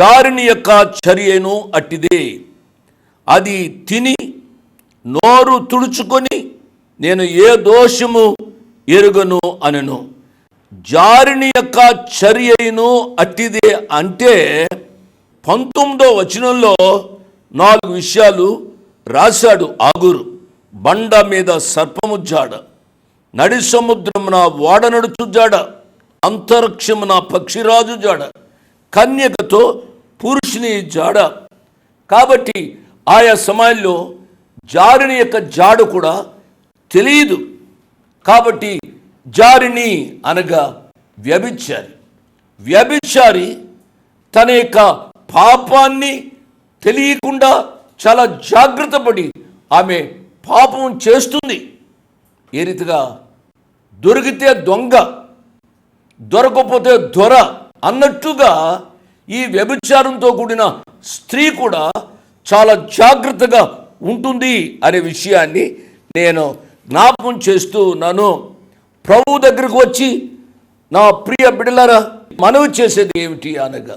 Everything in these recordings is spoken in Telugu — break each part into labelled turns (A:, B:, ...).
A: దారిని యొక్క చర్యను అట్టిదే. అది తిని నోరు తుడుచుకొని నేను ఏ దోషము ఎరుగను అనను. జారిని యొక్క చర్యను అట్టిదే అంటే పంతొమ్మిదో వచనంలో నాలుగు విషయాలు రాశాడు ఆగురు. బండ మీద సర్పము జాడ నడి సముద్రమున ఓడ నడుచు జాడ అంతరిక్షమున పక్షిరాజు జాడ కన్యకతో పురుషుని జాడ. కాబట్టి ఆయా సమయాల్లో జారిని యొక్క జాడ కూడా తెలియదు. కాబట్టి జారిని అనగా వ్యభిచారి. వ్యభిచారి తన యొక్క పాపాన్ని తెలియకుండా చాలా జాగ్రత్త పడి ఆమె పాపం చేస్తుంది. ఏ రీతిగా? దొరికితే దొంగ దొరకపోతే దొర అన్నట్టుగా ఈ వ్యభిచారంతో కూడిన స్త్రీ కూడా చాలా జాగ్రత్తగా ఉంటుంది అనే విషయాన్ని నేను జ్ఞాపకం చేస్తూ ఉన్నాను ప్రభు దగ్గరకు వచ్చి నా ప్రియ బిడ్డలారా మనవి చేసేది ఏమిటి అనగా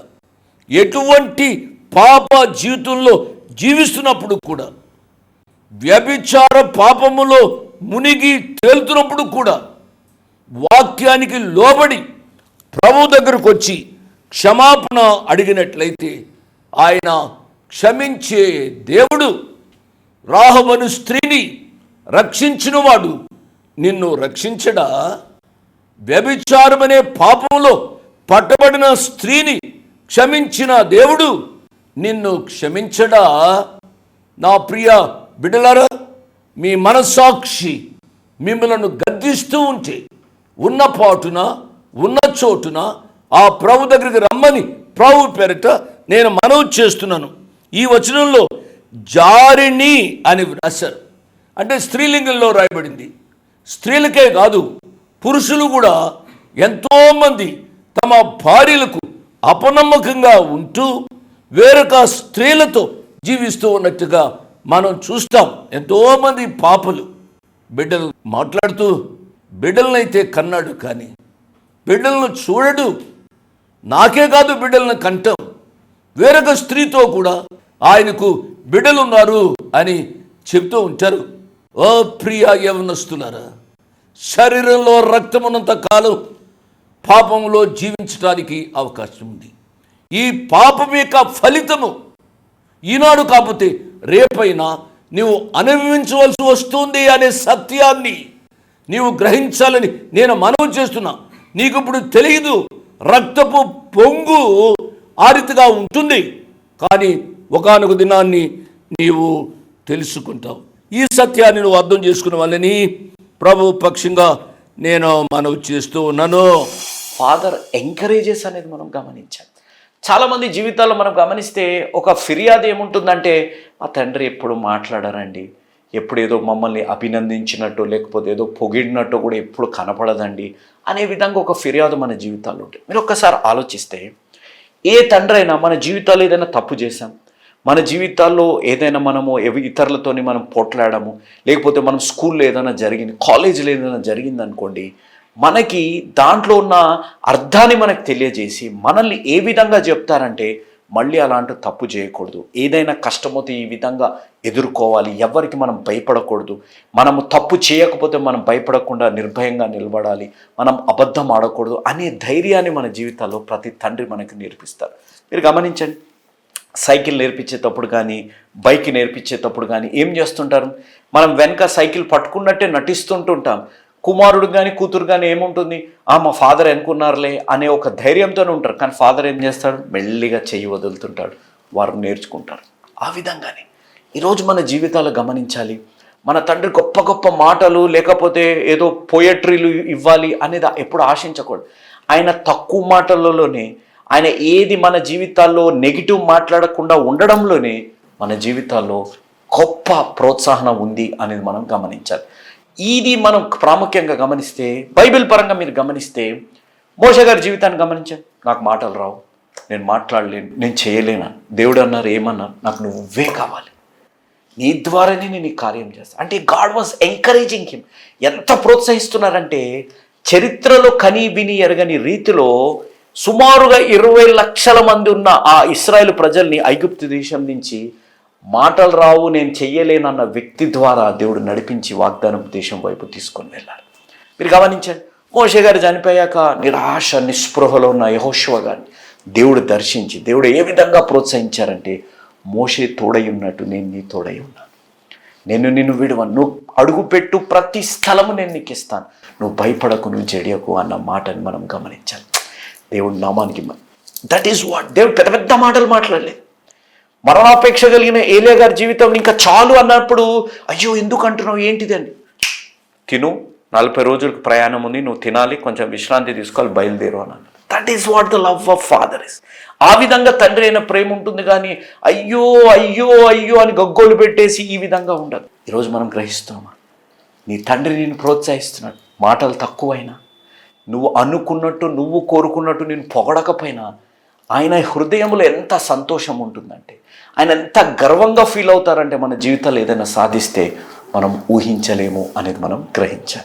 A: ఎటువంటి పాప జీవితంలో జీవిస్తున్నప్పుడు కూడా వ్యభిచార పాపములో మునిగి తేలుతున్నప్పుడు కూడా వాక్యానికి లోబడి ప్రభు దగ్గరకు వచ్చి క్షమాపణ అడిగినట్లయితే ఆయన క్షమించే దేవుడు రాహవను స్త్రీని రక్షించినవాడు. నిన్ను రక్షించడా? వ్యభిచారమనే పాపంలో పట్టబడిన స్త్రీని క్షమించిన దేవుడు నిన్ను క్షమించడా? నా ప్రియ బిడలరా మీ మనస్సాక్షి మిమ్మలను గద్దిస్తూ ఉంటే ఉన్న పాటున ఉన్న చోటున ఆ ప్రభు దగ్గరికి రమ్మని ప్రభు పేరిట నేను మనవి చేస్తున్నాను. ఈ వచనంలో జారిణి అని రాశారు. అంటే స్త్రీలింగంలో రాయబడింది. స్త్రీలకే కాదు పురుషులు కూడా ఎంతోమంది తమ భార్యలకు అపనమ్మకంగా ఉంటూ వేరొక స్త్రీలతో జీవిస్తూ ఉన్నట్టుగా మనం చూస్తాం. ఎంతోమంది పాపలు. బిడ్డలు మాట్లాడుతూ బిడ్డలనైతే కన్నాడు కానీ బిడ్డలను చూడడు. నాకే కాదు బిడ్డలను కంటం. వేరొక స్త్రీతో కూడా ఆయనకు బిడ్డలున్నారు అని చెప్తూ ఉంటారు. ఓ ప్రియ యవనస్తులారా శరీరంలో రక్తమున్నంత కాలం పాపంలో జీవించడానికి అవకాశం ఉంది. ఈ పాపం యొక్క ఫలితము ఈనాడు కాకపోతే రేపైనా నీవు అనుభవించవలసి వస్తుంది అనే సత్యాన్ని నీవు గ్రహించాలని నేను మనవి చేస్తున్నా. నీకు ఇప్పుడు తెలియదు. రక్తపు పొంగు ఆరితిగా ఉంటుంది. కానీ ఒకానొక దినాన్ని నీవు తెలుసుకుంటావు. ఈ సత్యాన్ని నువ్వు అర్థం చేసుకున్న వాళ్ళని ప్రభు పక్షంగా నేను మనవి చేస్తూ ఉన్నాను.
B: ఫాదర్ ఎంకరేజెస్ అనేది మనం గమనించాం చాలామంది జీవితాల్లో మనం గమనిస్తే ఒక ఫిర్యాదు ఏముంటుందంటే మా తండ్రి ఎప్పుడు మాట్లాడారండి? ఎప్పుడేదో మమ్మల్ని అభినందించినట్టు లేకపోతే ఏదో పొగిడినట్టు కూడా ఎప్పుడు కనపడదండి అనే విధంగా ఒక ఫిర్యాదు మన జీవితాల్లో ఉంటుంది. మీరు ఒక్కసారి ఆలోచిస్తే ఏ తండ్రి అయినా మన జీవితాల్లో ఏదైనా తప్పు చేశాం మన జీవితాల్లో ఏదైనా మనము ఎవి ఇతరులతోని మనం పోట్లాడము లేకపోతే మనం స్కూల్లో ఏదైనా జరిగింది కాలేజీలో ఏదైనా జరిగింది అనుకోండి మనకి దాంట్లో ఉన్న అర్థాన్ని మనకు తెలియజేసి మనల్ని ఏ విధంగా చెప్తారంటే మళ్ళీ అలాంటి తప్పు చేయకూడదు. ఏదైనా కష్టమైతే ఈ విధంగా ఎదుర్కోవాలి. ఎవరికి మనం భయపడకూడదు. మనము తప్పు చేయకపోతే మనం భయపడకుండా నిర్భయంగా నిలబడాలి. మనం అబద్ధం ఆడకూడదు అనే ధైర్యాన్ని మన జీవితాల్లో ప్రతి తండ్రి మనకు నేర్పిస్తారు. మీరు గమనించండి. సైకిల్ నేర్పించేటప్పుడు కానీ బైక్ నేర్పించేటప్పుడు కానీ ఏం చేస్తుంటారు? మనం వెనక సైకిల్ పట్టుకున్నట్టే నటిస్తుంటుంటాం. కుమారుడు కానీ కూతురు కానీ ఏముంటుంది? ఆ మా ఫాదర్ అనుకున్నారులే అనే ఒక ధైర్యంతోనే ఉంటారు. కానీ ఫాదర్ ఏం చేస్తాడు? మెల్లిగా చెయ్యి వదులుతుంటాడు. వారు నేర్చుకుంటారు. ఆ విధంగానే ఈరోజు మన జీవితాలు గమనించాలి. మన తండ్రి గొప్ప గొప్ప మాటలు లేకపోతే ఏదో పోయట్రీలు ఇవ్వాలి అనేది ఎప్పుడు ఆశించకూడదు. ఆయన తక్కువ మాటలలోనే ఆయన ఏది మన జీవితాల్లో నెగిటివ్ మాట్లాడకుండా ఉండడంలోనే మన జీవితాల్లో గొప్ప ప్రోత్సాహం ఉంది అనేది మనం గమనించాలి. ఇది మనం ప్రాముఖ్యంగా గమనిస్తే బైబిల్ పరంగా మీరు గమనిస్తే మోష గారి జీవితాన్ని గమనించండి నాకు మాటలు రావు. నేను మాట్లాడలేను. నేను చేయలేను? దేవుడు అన్నారు ఏమన్నారు? నాకు నువ్వే కావాలి. నీ ద్వారానే నేను ఈ కార్యం చేస్తాను అంటే గాడ్ వాజ్ ఎంకరేజింగ్ హిమ్. ఎంత ప్రోత్సహిస్తున్నారంటే చరిత్రలో కని విని ఎరగని రీతిలో సుమారుగా ఇరవై లక్షల మంది ఉన్న ఆ ఇస్రాయేల్ ప్రజల్ని ఐగుప్తు దేశం నుంచి మాటలు రావు నేను చెయ్యలేనన్న వ్యక్తి ద్వారా దేవుడు నడిపించి వాగ్దానం దేశం వైపు తీసుకొని వెళ్ళాలి. మీరు గమనించండి మోషే గారు చనిపోయాక నిరాశ నిస్పృహలో ఉన్న యహోశివ గారిని దేవుడు దర్శించి దేవుడు ఏ విధంగా ప్రోత్సహించారంటే మోషే తోడై ఉన్నట్టు నేను నీ తోడై ఉన్నాను. నేను నిన్ను విడువను. నువ్వు అడుగుపెట్టు ప్రతి స్థలము నేను నీకు ఇస్తాను. నువ్వు భయపడకు నువ్వు జడియకు అన్న మాటని మనం గమనించాలి. దేవుడి నామానికి దట్ ఈస్ వాట్ దేవుడు పెద్ద పెద్ద మాటలు మాట్లాడలేదు. మరణాపేక్ష కలిగిన ఏలియా గారి జీవితం ఇంకా చాలు అన్నప్పుడు అయ్యో ఎందుకు అంటున్నావు ఏంటిది అని. తిను నలభై రోజులకు ప్రయాణం ఉంది నువ్వు తినాలి కొంచెం విశ్రాంతి తీసుకోవాలి బయలుదేరు అన్నాను that is what the love of father is ఆ విధంగా తండ్రి అయిన ప్రేమ ఉంటుంది కానీ అయ్యో అయ్యో అయ్యో అని గగ్గోలు పెట్టేసి ఈ విధంగా ఉండదు. ఈరోజు మనం గ్రహిస్తున్నామా? నీ తండ్రి నేను ప్రోత్సహిస్తున్నాడు మాటలు తక్కువైనా. నువ్వు అనుకున్నట్టు నువ్వు కోరుకున్నట్టు నేను పొగడకపోయినా ఆయన హృదయంలో ఎంత సంతోషం ఉంటుందంటే ఆయన ఎంత గర్వంగా ఫీల్ అవుతారంటే మన జీవితాలు ఏదైనా సాధిస్తే మనం ఊహించలేము అనేది మనం గ్రహించాలి.